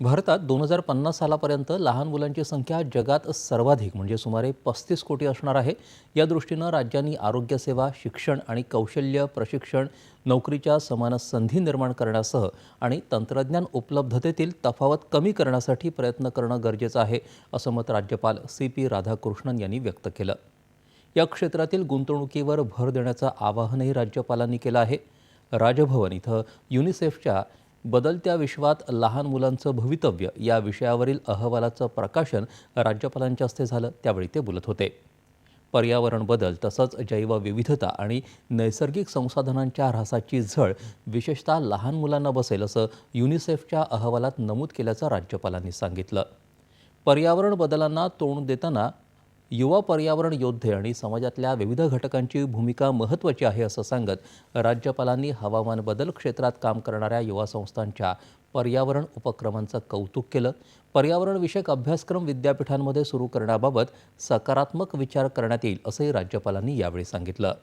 भारतात दोन हजार पन्नास सालापर्यंत लहान मुलांची संख्या जगात सर्वाधिक म्हणजे सुमारे पस्तीस कोटी असणार आहे. या दृष्टीनं राज्यांनी आरोग्यसेवा शिक्षण आणि कौशल्य प्रशिक्षण नोकरीच्या समान संधी निर्माण करण्यासह आणि तंत्रज्ञान उपलब्धतेतील तफावत कमी करण्यासाठी प्रयत्न करणं गरजेचं आहे असं मत राज्यपाल सी पी राधाकृष्णन यांनी व्यक्त केलं. या क्षेत्रातील गुंतवणुकीवर भर देण्याचं आवाहनही राज्यपालांनी केलं आहे. राजभवन इथं युनिसेफच्या बदलत्या विश्वात लहान मुलांचं भवितव्य या विषयावरील अहवालाचं प्रकाशन राज्यपालांच्या हस्ते झालं त्यावेळी ते बोलत होते. पर्यावरण बदल तसंच जैवविविधता आणि नैसर्गिक संसाधनांच्या ऱ्हासाची झळ विशेषतः लहान मुलांना बसेल असं युनिसेफच्या अहवालात नमूद केल्याचं राज्यपालांनी सांगितलं. पर्यावरण बदलांना तोंड देताना युवा पर्यावरण योद्धे आणि समाजातल्या विविध घटकांची भूमिका महत्त्वाची आहे असं सांगत राज्यपालांनी हवामान बदल क्षेत्रात काम करणाऱ्या युवा संस्थांच्या पर्यावरण उपक्रमांचं कौतुक केलं. पर्यावरणविषयक अभ्यासक्रम विद्यापीठांमध्ये सुरू करण्याबाबत सकारात्मक विचार करण्यात येईल असंही राज्यपालांनी यावेळी सांगितलं.